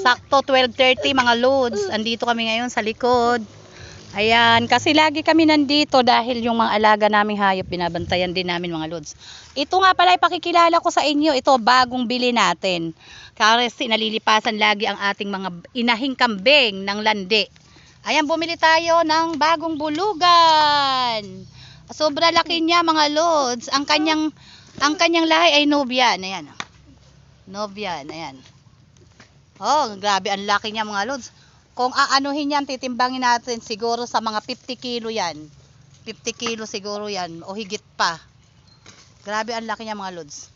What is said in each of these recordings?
Sakto 12.30 mga loads. Andito kami ngayon sa likod. Ayan, kasi lagi kami nandito dahil yung mga alaga naming hayop binabantayan din namin mga loads. Ito nga pala ipakikilala ko sa inyo. Ito bagong bili natin. Kasi nalilipasan lagi ang ating mga inahing kambing ng landi. Ayan, bumili tayo ng bagong bulugan. Sobra laki niya mga loads. Ang kanyang ang kanyang lahi ay Nubian. Ayan. Nubian, ayan. Oh, grabe ang laki niya mga lods. Kung aanuhin yan, titimbangin natin siguro sa mga 50 kilo yan. 50 kilo siguro yan o higit pa. Grabe ang laki niya mga lods.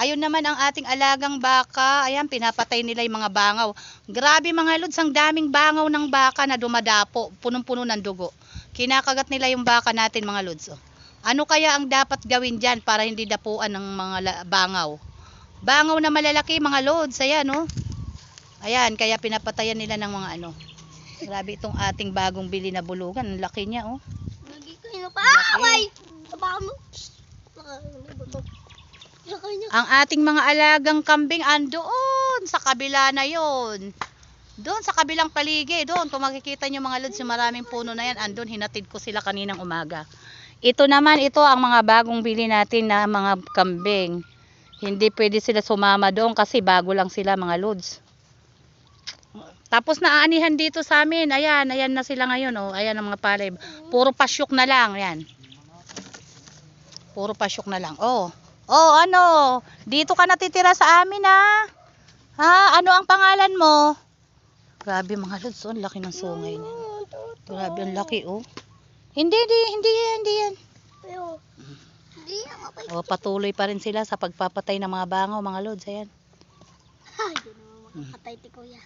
Ayun naman ang ating alagang baka. Ayan, pinapatay nila yung mga bangaw. Grabe mga lods, ang daming bangaw ng baka na dumadapo. Punong-puno ng dugo. Kinakagat nila yung baka natin mga lods. Oh. Ano kaya ang dapat gawin dyan para hindi dapuan ng mga bangaw? Bangaw na malalaki mga lods. Ayan, oh. Ayan, kaya pinapatayan nila ng mga ano. Grabe itong ating bagong bili na bulugan. Ang laki niya, oh. Lagi ko ino pa. Laki. Away! Baka mo. Laki niya. Ang ating mga alagang kambing andoon sa kabila na yon. Doon sa kabilang paligid, doon kung makikita nyo mga lods, yung maraming puno na yan, andun hinatid ko sila kaninang umaga. Ito naman, ito ang mga bagong bili natin na mga kambing. Hindi pwede sila sumama doon kasi bago lang sila mga lods. Tapos naaanihan dito sa amin. Ayan, ayan na sila ngayon. Oh. Ayan ang mga palay. Puro pasyok na lang. Ayan. Puro pasyok na lang. Oh. Oh, ano? Dito ka natitira sa amin ha? Ha? Ano ang pangalan mo? Grabe mga lods. Oh, ang laki ng sungay niya. Grabe, ang laki oh. Hindi, hindi, hindi yan, hindi yan. Oh, patuloy pa rin sila sa pagpapatay ng mga bangaw, mga lods. Ayan. Makakatay ti kuya.